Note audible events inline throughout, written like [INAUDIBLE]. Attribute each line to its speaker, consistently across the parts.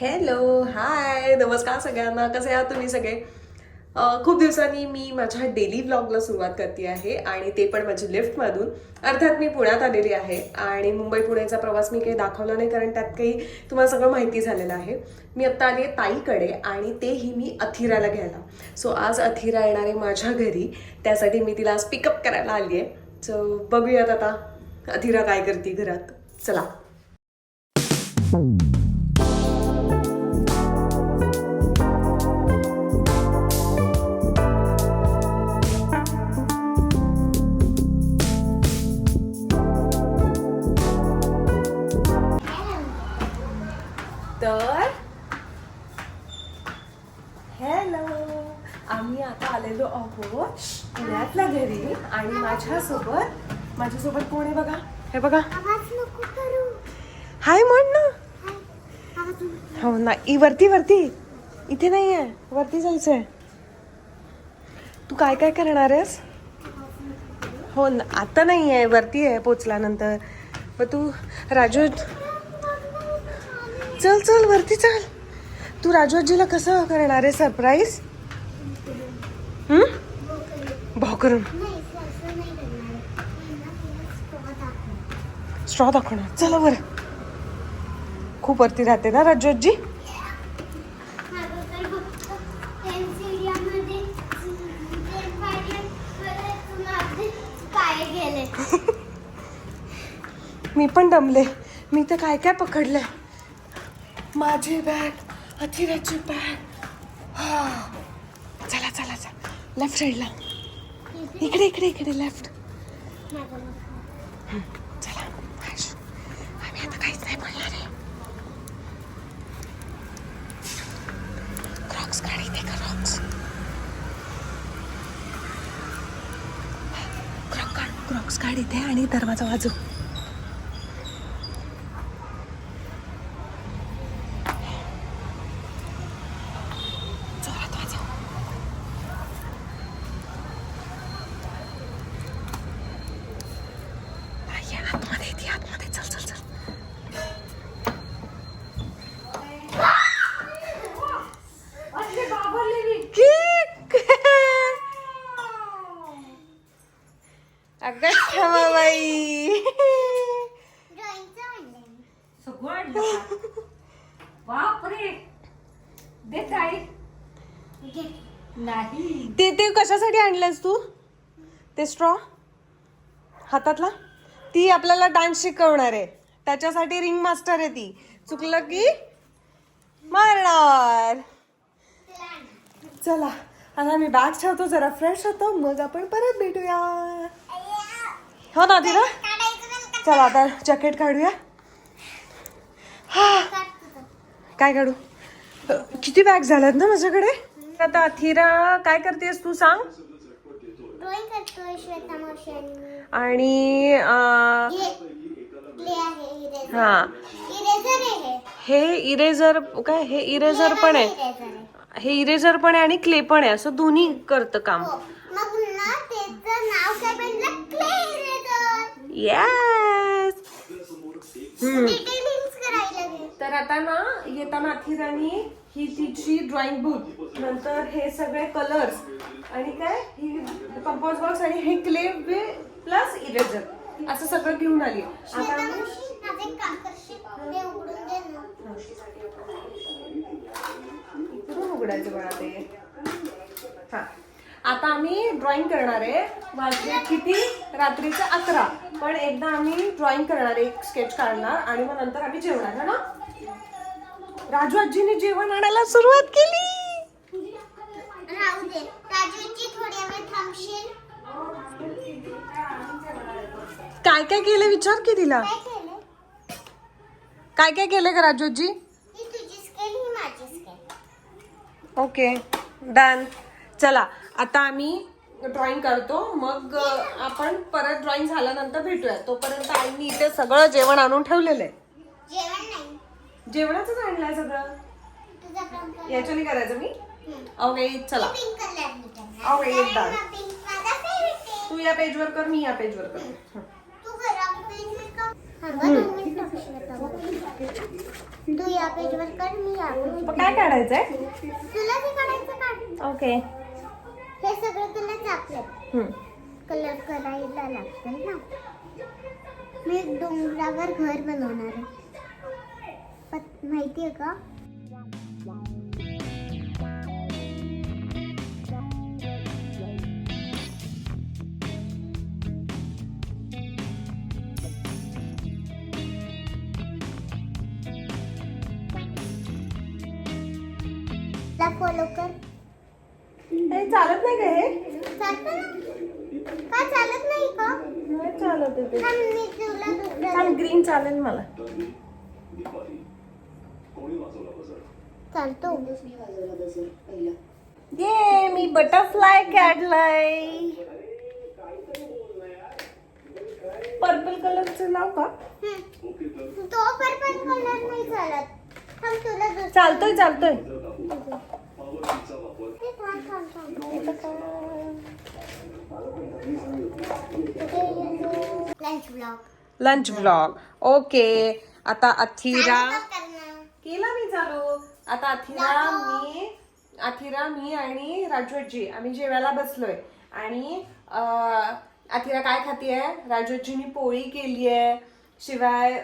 Speaker 1: Hello hi नमस्कार सगळ्यांना. कसे आहात तुम्ही सगळे? खूप दिवसांनी मी माझ्या डेली ब्लॉगला सुरुवात करते आहे आणि ते पण माझी लिफ्टमधून अर्थात मी पुण्यात आलेली आहे आणि मुंबई पुण्याचा प्रवास मी काही दाखवला नाही कारण त्यात काही तुम्हाला सगळं माहिती झालेलं आहे. मी आत्ता आली आहे ताईकडे आणि तेही मी अथिराला घ्यायला. सो आज अथिरा येणार आहे माझ्या घरी. त्यासाठी मी तिला आज पिकअप करायला आली आहे. सो बघूयात आता अथिरा काय करते घरात. चला. तर हॅलो आम्ही आता आलेलो आहोत पुण्यातल्या घरी आणि माझ्यासोबत माझ्यासोबत कोण आहे बघा? हे बघा. हाय म्हण ना. हो ना ई वरती वरती. इथे नाही आहे वरती जायचंय. तू काय काय करणार आहेस? हो ना आता नाही आहे वरती आहे पोचल्यानंतर. मग तू राजू चल चल वरती चल. तू राजू आजीला कसं करणार आहे? सरप्राईज भाव करून स्ट्रॉ दाखवणार. चला बरं. खूप वरती राहते ना राजू आजी
Speaker 2: माझं [LAUGHS] तर फक्त पेन्सिलियामध्ये ते पाहिजे परत माझे पाय गेले
Speaker 1: मी पण दमले. मी तर काय काय पकडलंय? माझी बॅग अथिराची बॅग हा. चला चला चला. लेफ्ट साईडला इकडे इकडे इकडे लेफ्ट
Speaker 2: माझं नको.
Speaker 1: चला. आयुष, आम्ही आता काहीच नाही बोलणार आहे. क्रॉक्स गाडी ते क्रॉक्स क्रॉक क्रॉक्स काढ इथे आणि दरवाजा वाजव जोरात वाजव नाही आहे, आतमध्ये येते आतमध्ये चल चल चल किक! अगं
Speaker 2: मी.
Speaker 3: सगळं? बापरे. दे ताई.
Speaker 2: घे.
Speaker 3: नाही.
Speaker 1: ते ते कशासाठी आणलंस तू? ते स्ट्रॉ हातातला? ती आपल्याला डान्स शिकवणार आहे. त्याच्यासाठी रिंग मास्टर आहे ती. चुकलं की मारणार. चला आता मी बॅग ठेवतो जरा फ्रेश होतो. मग आपण परत भेटूया. हो ना
Speaker 2: का?
Speaker 1: चला आता जॅकेट काढूया. हा. काय काढू? किती बॅग झाल्यात ना माझ्याकडे? आता अथिरा काय करतेस तू सांग?
Speaker 2: आणि हे
Speaker 1: हा
Speaker 2: इरेझर हे.
Speaker 1: हे. काय? हे इरेझर पण आहे. हे इरेझर पण आहे आणि क्ले पण आहे. असं दोन्ही करतं काम. येस
Speaker 2: लागेल
Speaker 1: तर आता ना येताना अथिराणी ही तिची ड्रॉइंग बुक नंतर हे सगळे कलर्स आणि काय ही कंपोज बॉक्स आणि हे क्ले प्लस इरेझर असं सगळं घेऊन आली. आता उघडायचं बाळा ते. हा. आता आम्ही ड्रॉइंग करणार आहे. वाजले किती? रात्रीचे अकरा. पण एकदा आम्ही ड्रॉइंग करणार आहे. एक स्केच काढणार आणि मग नंतर आम्ही जेवणार है ना? राजू आजीने जेवण आणायला सुरुवात केली. काय काय केलं? विचार की तिला.
Speaker 2: काय
Speaker 1: काय केलं का राजू आजी
Speaker 2: तुझी स्केल माझी स्केल
Speaker 1: ओके. डन. चला. आता आम्ही ड्रॉइंग करतो मग आपण परत ड्रॉइंग झाल्यानंतर भेटूया. तोपर्यंत आईनी इथे सगळं जेवण आणून ठेवलेलं आहे.
Speaker 2: जेवण नाही.
Speaker 1: जेवणाचंच आणलंय सगळं?
Speaker 2: तुझा काम कर
Speaker 1: याच्याने करायचं मी? ओके चला.
Speaker 2: पिंक कलर मी करणार.
Speaker 1: ओके एकदा तू या पेजवर कर मी या पेजवर कर.
Speaker 2: तू या पेजवर कर मी या
Speaker 1: काय काढायचंय?
Speaker 2: तुला
Speaker 1: ओके
Speaker 2: हे सगळं तुला चापलं कलर करायला लागतं ना. मी डोंगरावर घर बनवणार आहे. पत- माहितीये का? फॉलो कर.
Speaker 1: चालत नाही का हे?
Speaker 2: चालतं ना? का चालत नाही का?
Speaker 1: नाही चालत आहे.
Speaker 2: थांब
Speaker 1: ग्रीन चालेल मला.
Speaker 2: चालतो.
Speaker 1: ये मी बटरफ्लाय काढलाय. पर्पल कलरचं लाव का.
Speaker 2: तो पर्पल कलर नाही चालत. थांब तुला दुसरं
Speaker 1: चालतोय चालतोय.
Speaker 2: Lunch blog
Speaker 1: lunch blog okay आता अथिरा केला मी चालू. आता अथिरा मी अथिरा मी आणि राजवतजी आम्ही जेवायला बसलोय. आणि अथिरा काय खातीये? राजवतजीनी पोळी केली आहे. शिवाय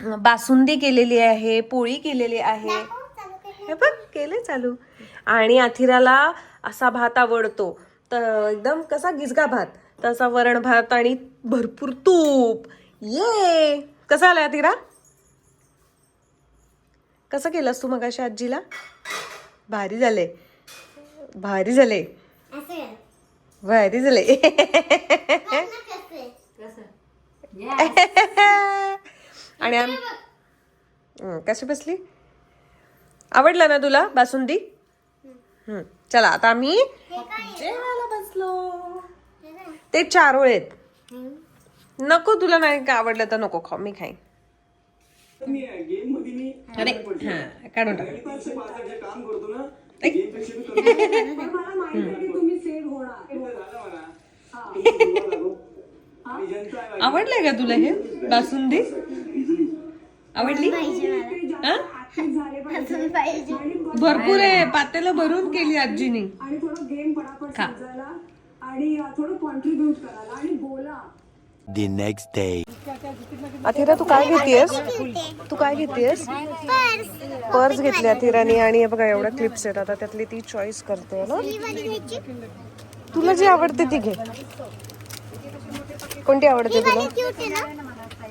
Speaker 1: बासुंदी केलेली आहे पोळी केलेली आहे.
Speaker 2: हो,
Speaker 1: बघ केले चालू. आणि अथिराला असा भात आवडतो. तर एकदम कसा गिजगा भात. तसा वरण भात आणि भरपूर तूप. ये! कसा आलाय अथिरा? कसं केलंस तू मगाशी आजीला? भारी झाले. भारी झाले. भारी झाले. [LAUGHS] आणि आम कशी बसली? आवडलं ना तुला बासुंदी? हं, चला आता आम्ही
Speaker 2: हे?
Speaker 1: जेवायला बसलो? ते चारोळे आहेत. नको तुला नाही का आवडलं तर नको खाऊ. मी खाईन. अरे हा काढून टाक. [LAUGHS] आवडलंय का तुला हे? बासुंदी. आवडली? हा? भरपूर आहे. पातेलं भरून केली आजीनी.
Speaker 4: आणि थोडं गेम पटापट. समजायला आणि थोडं कॉन्ट्रीब्युट करायला आणि बोला.
Speaker 5: The next day.
Speaker 1: अथिरा तू काय घेतेस? तू काय घेतेस?
Speaker 2: पर्स
Speaker 1: पर्स घेतली अथिराने आणि हे बघा एवढ्या क्लिप्स आहेत. आता त्यातली ती चॉईस करते ना.
Speaker 2: ही
Speaker 1: तुला जी आवडते ती घे. कोणती आवडते तुला?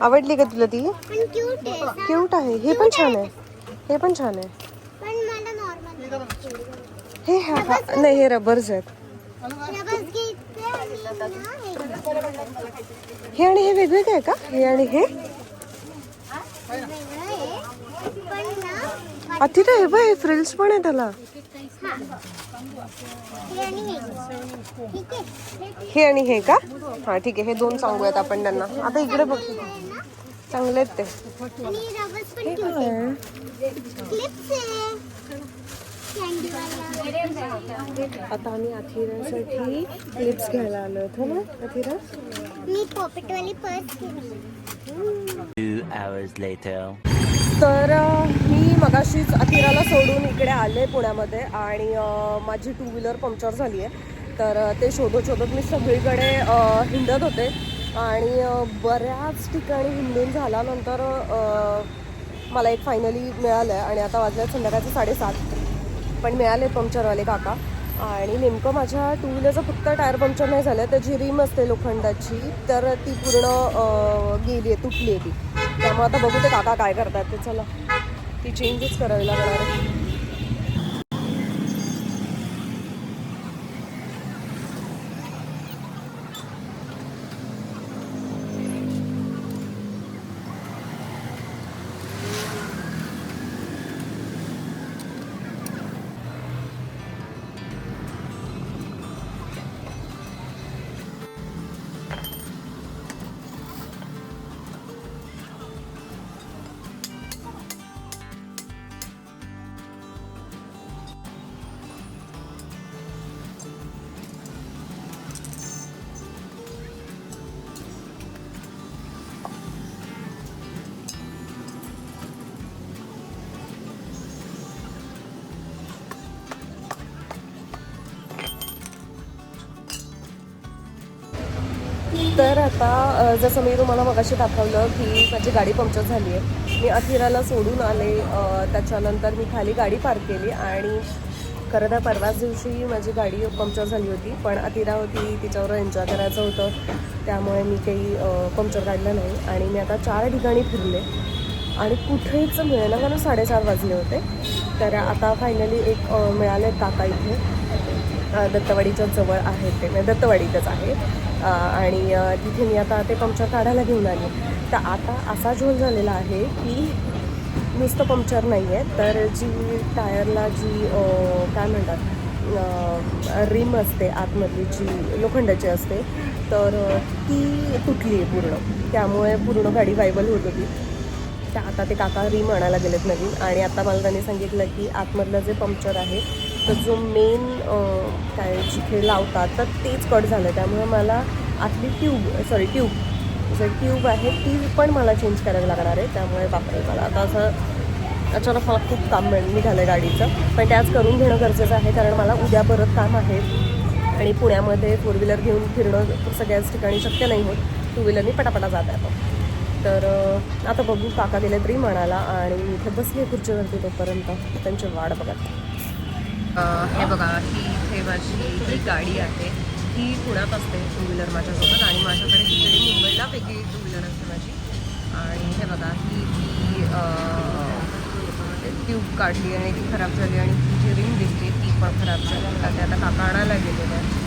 Speaker 1: आवडली का तुला ती?
Speaker 2: पण क्यूट आहे. सांग.
Speaker 1: क्यूट आहे. हे पण छान आहे. हे पण छान आहे.
Speaker 2: पण मला नॉर्मल
Speaker 1: हे हा- हा- नाही हे रबर्स आहेत.
Speaker 2: रबर्स घ्यायचे आणि ना हे.
Speaker 1: हे आणि हे वेगवेगळे आहे का? हे आणि हे?
Speaker 2: वेगळं आहे पण ना
Speaker 1: अथिरा हे बघ हे फ्रिल्स पण आहे त्याला.
Speaker 2: हा हे आणि हे ठीक आहे
Speaker 1: हे आणि हे का? हा ठीक आहे हे दोन सांगूयात आपण त्यांना. आता इकडे बघ.
Speaker 2: हे
Speaker 1: चांगले आहेत ते.
Speaker 2: आणि
Speaker 1: आता आम्ही अथिरासाठी क्लिप्स घ्यायला आलो होतो ना अथिरा
Speaker 2: मी पॉकेट वाली पर्स घेतली
Speaker 5: Two hours later.
Speaker 1: तर मी मगाशीच अथिराला सोडून इकडे आले पुण्यामध्ये आणि माझी टू व्हीलर पंक्चर झाली आहे. तर अ, ते शोधत शोधत मी सगळीकडे हिंडत होते. आणि बऱ्याच ठिकाणी हिंडून झाल्यानंतर मला एक फायनली मिळालं आहे आणि आता वाजलं संध्याकाळचे साडेसात. पण मिळाले पंक्चरवाले काका. आणि नेमकं माझ्या टू व्हीलरचं फक्त टायर पंक्चर नाही झालं त्याची रिम असते लोखंडाची तर ती पूर्ण गेली आहे तुटली आहे ती. त्यामुळे आता बघू ते काका काय करतात ते चला. ती चेंजच करावी लागणार आहे. तर आता जसं मी तुम्हाला मगाशी दाखवलं की माझी गाडी पंक्चर झाली आहे. मी अथिराला सोडून आले त्याच्यानंतर मी खाली गाडी पार्क केली आणि खरं तर परवाच दिवशी माझी गाडी पंक्चर झाली होती पण अतिरा होती तिच्यावर एन्जॉय करायचं होतं. त्यामुळे मी काही पंक्चर काढलं नाही आणि मी आता चार ठिकाणी फिरले. आणि कुठेच मिळेना कारण साडेचार वाजले होते. तर आता फायनली एक मिळाले काका इथे. दत्तवाडीच्या जवळ आहे ते म्हणजे दत्तवाडीतच आहे. आणि तिथे मी आता ते पंक्चर काढायला घेऊन आले. तर आता असा झोल झालेला आहे की नुसतं पंक्चर नाही आहे तर जी टायरला जी काय म्हणतात रिम असते आतमधली जी लोखंडाची असते तर ती तुटली आहे पूर्ण. त्यामुळे पूर्ण गाडी वायबल होत होती. तर आता ते काका रिम आणायला गेलेत नवीन आणि आता मला त्यांनी सांगितलं की आतमधलं जे पंक्चर आहे तर जो मेन काय जिथे लावतात तर तेच कट झालं. त्यामुळे मला आतली ट्यूब सॉरी ट्यूब जे ट्यूब आहे ती पण मला चेंज करावी लागणार आहे. त्यामुळे बापरे मला आता असं अचानक मला खूप काम मिळ निघालं आहे गाडीचं. पण त्याच करून घेणं गरजेचं आहे कारण मला उद्या परत काम आहे. आणि पुण्यामध्ये फोर व्हीलर घेऊन फिरणं सगळ्याच ठिकाणी शक्य नाही होत. टू व्हीलरनी पटापटा जात आहे तर आता बघू काका गेले तरी म्हणाला आणि इथे बसली आहे खुर्चीवरती तोपर्यंत. त्यांची वाट बघत. हे बघा ही इथे माझी ही गाडी आहे. ही पुण्यात असते टू व्हीलर माझ्यासोबत आणि माझ्याकडे तिकडे मुंबईला वेगळी टू व्हीलर असते माझी. आणि हे बघा ही ती ट्यूब काढली आणि ती खराब झाली आणि ती जी रिंग दिसते ती पण खराब झाली. का ते आता काका आणायला गेलेलं आहे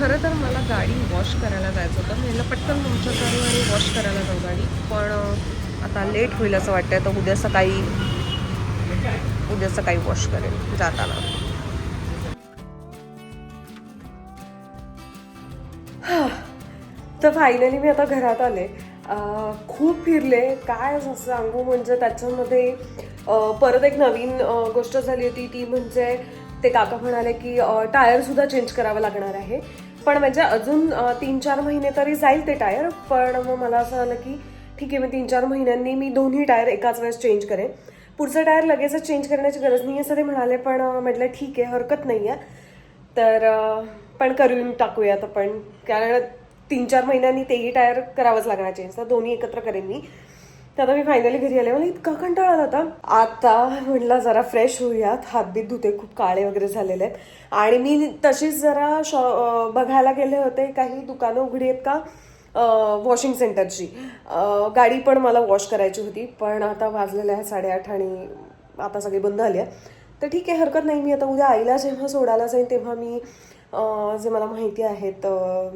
Speaker 1: खरं तर मला गाडी वॉश करायला जायचं होतं. मी म्हटलं पटकन तुमच्या आणि वॉश करायला जाऊ गाडी. पण आता लेट होईल असं वाटतं तर उद्या सकाळी उद्या सकाळी वॉश करेन जाताना. तर फायनली मी आता घरात आले. खूप फिरले. काय असं सांगू म्हणजे त्याच्यामध्ये परत एक नवीन गोष्ट झाली होती. ती म्हणजे ते काका म्हणाले की टायरसुद्धा चेंज करावं लागणार आहे. पण म्हणजे अजून तीन चार महिने तरी जाईल ते टायर. पण मग मला असं आलं की ठीक आहे मग तीन चार महिन्यांनी मी दोन्ही टायर एकाच वेळेस चेंज करेन. पुढचं टायर लगेचच चेंज करण्याची गरज नाही असं ते म्हणाले पण म्हटलं ठीक आहे हरकत नाही आहे तर पण करून टाकूयात आपण. कारण तीन चार महिन्यांनी तेही टायर करावंच लागणार चेंज तर दोन्ही एकत्र करेन मी. तर आता मी फायनली घरी आले. मला इतका कंटाळा आला होता. आता म्हटलं जरा फ्रेश होऊयात. हातबीत धुते खूप काळे वगैरे झालेले आहेत. आणि मी तशीच जरा शॉ बघायला गेले होते. काही दुकानं उघडी आहेत का? वॉशिंग सेंटरची गाडी पण मला वॉश करायची होती पण आता वाजलेल्या आहेत साडेआठ आणि आता सगळी बंद झाली आहे. तर ठीक आहे हरकत नाही. मी आता उद्या आईला जेव्हा सोडायला जाईन तेव्हा मी जे मला माहिती आहेत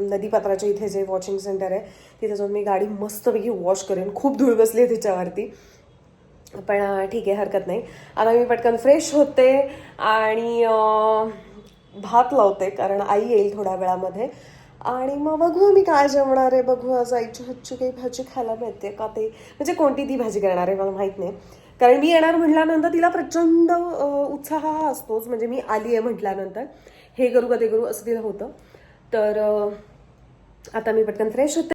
Speaker 1: नदीपात्राच्या इथे जे वॉशिंग सेंटर आहे तिथे जाऊन मी गाडी मस्तपैकी वॉश करेन. खूप धूळ बसली आहे तिच्यावरती. पण ठीक आहे हरकत नाही. आता मी पटकन फ्रेश होते आणि भात लावते कारण आई येईल थोड्या वेळामध्ये. आणि मग बघू मी काय जेवणार आहे. बघू आज आईची हातची काही भाजी खायला मिळते का ते. म्हणजे कोणती ती भाजी करणार आहे मला माहीत नाही. कारण मी येणार म्हटल्यानंतर तिला प्रचंड उत्साह हा असतोच. म्हणजे मी आली आहे म्हटल्यानंतर. हे करू का ते करू असं तिला होतं. तर आता मी पटकन फ्रेश होते.